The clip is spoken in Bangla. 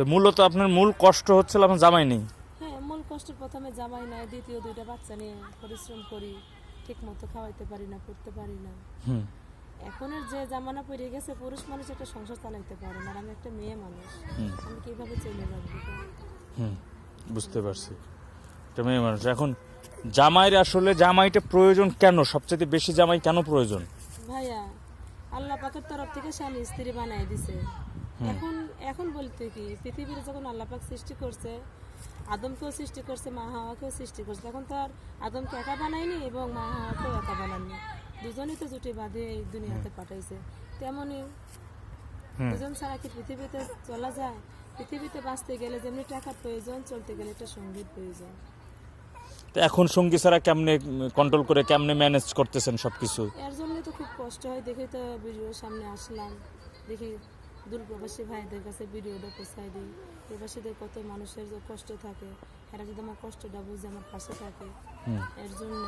তো মূলত আপনার মূল কষ্ট হচ্ছিল আপনার জামাই নেই? হ্যাঁ মূল কষ্ট প্রথমে জামাই নাই দ্বিতীয় দুইটা বাচ্চা নিয়ে পরিশ্রম করি ঠিক মতো খাওয়াইতে পারি না করতে পারি না। হুম। এখনের যে জামানা পড়ে গেছে পুরুষ মানুষ একটা সংসার চালাইতে পারে না আমি একটা মেয়ে মানুষ হুম। আমি কীভাবে চলে যাব? হুম বুঝতে পারছি। এটা মেয়ে মানুষ এখন জামাইয়ের আসলে জামাইটা প্রয়োজন কেন? সবচেয়ে বেশি জামাই কেন প্রয়োজন? ভাইয়া আল্লাহ পাকের তরফ থেকে স্বামী স্ত্রী বানাই দিছে। এখন এখন বলতে কি পৃথিবীর যখন আল্লাহ পাক সৃষ্টি করছে আদমকেও সৃষ্টি করছে মা হাওয়াকেও সৃষ্টি করছে তখন তো আর আদমকে একা বানায়নি এবং মা হাওয়াকেও একা বানাননি। দুজনই তো জুটি বাঁধে এই দুনিয়াতে পাঠাইছে। তেমনই দুজন ছাড়া কি পৃথিবীতে চলা যায়? পৃথিবীতে বাঁচতে গেলে যেমনি টাকার প্রয়োজন চলতে গেলে একটা সংগীত প্রয়োজন। তো এখন সঙ্গী ছাড়া কেমনে কন্ট্রোল করে কেমনে ম্যানেজ করতেছেন সবকিছু? এর জন্য তো খুব কষ্ট হয় দেখে তো ভিডিওর সামনে আসলাম দেখি দূরপ্রবাসী ভাইদের কাছে ভিডিওটা পৌঁছাই দিই। প্রবাসীদের কত মানুষের যে কষ্ট থাকে এরা যদি আমার কষ্টটা বুঝে আমার পাশে থাকে এর জন্য